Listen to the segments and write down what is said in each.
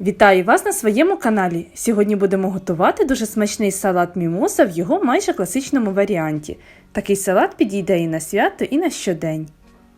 Вітаю вас на своєму каналі. Сьогодні будемо готувати дуже смачний салат мімоза в його майже класичному варіанті. Такий салат підійде і на свято, і на щодень.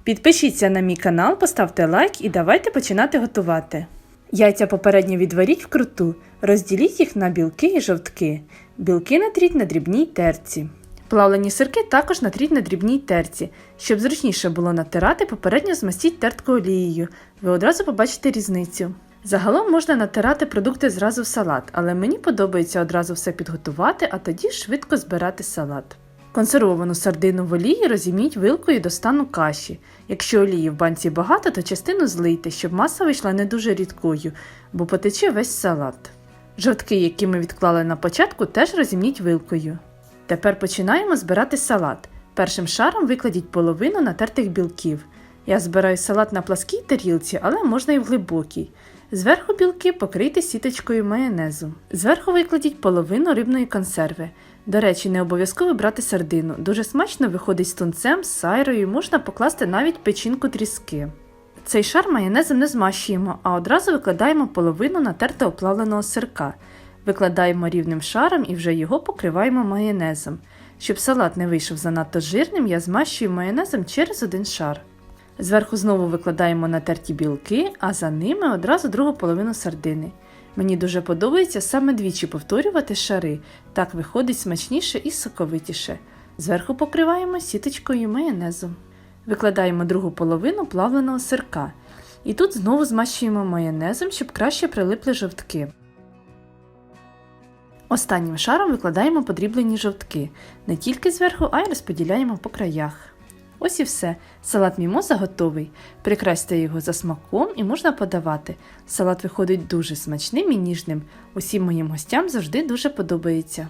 Підпишіться на мій канал, поставте лайк і давайте починати готувати. Яйця попередньо відваріть вкруту, розділіть їх на білки і жовтки. Білки натріть на дрібній терці. Плавлені сирки також натріть на дрібній терці. Щоб зручніше було натирати, попередньо змастіть тертку олією. Ви одразу побачите різницю. Загалом можна натирати продукти зразу в салат, але мені подобається одразу все підготувати, а тоді швидко збирати салат. Консервовану сардину в олії розіміть вилкою до стану каші. Якщо олії в банці багато, то частину злийте, щоб маса вийшла не дуже рідкою, бо потече весь салат. Жовтки, які ми відклали на початку, теж розімніть вилкою. Тепер починаємо збирати салат. Першим шаром викладіть половину натертих білків. Я збираю салат на пласкій тарілці, але можна і в глибокій. Зверху білки покрийте сіточкою майонезу. Зверху викладіть половину рибної консерви. До речі, не обов'язково брати сардину. Дуже смачно виходить з тунцем, з сайрою, можна покласти навіть печінку тріски. Цей шар майонезом не змащуємо, а одразу викладаємо половину натертого плавленого сирка. Викладаємо рівним шаром і вже його покриваємо майонезом. Щоб салат не вийшов занадто жирним, я змащую майонезом через один шар. Зверху знову викладаємо натерті білки, а за ними одразу другу половину сардини. Мені дуже подобається саме двічі повторювати шари, так виходить смачніше і соковитіше. Зверху покриваємо сіточкою майонезу. Викладаємо другу половину плавленого сирка. І тут знову змащуємо майонезом, щоб краще прилипли жовтки. Останнім шаром викладаємо подріблені жовтки. Не тільки зверху, а й розподіляємо по краях. Ось і все. Салат мімоза готовий. Прикрасьте його за смаком і можна подавати. Салат виходить дуже смачним і ніжним. Усім моїм гостям завжди дуже подобається.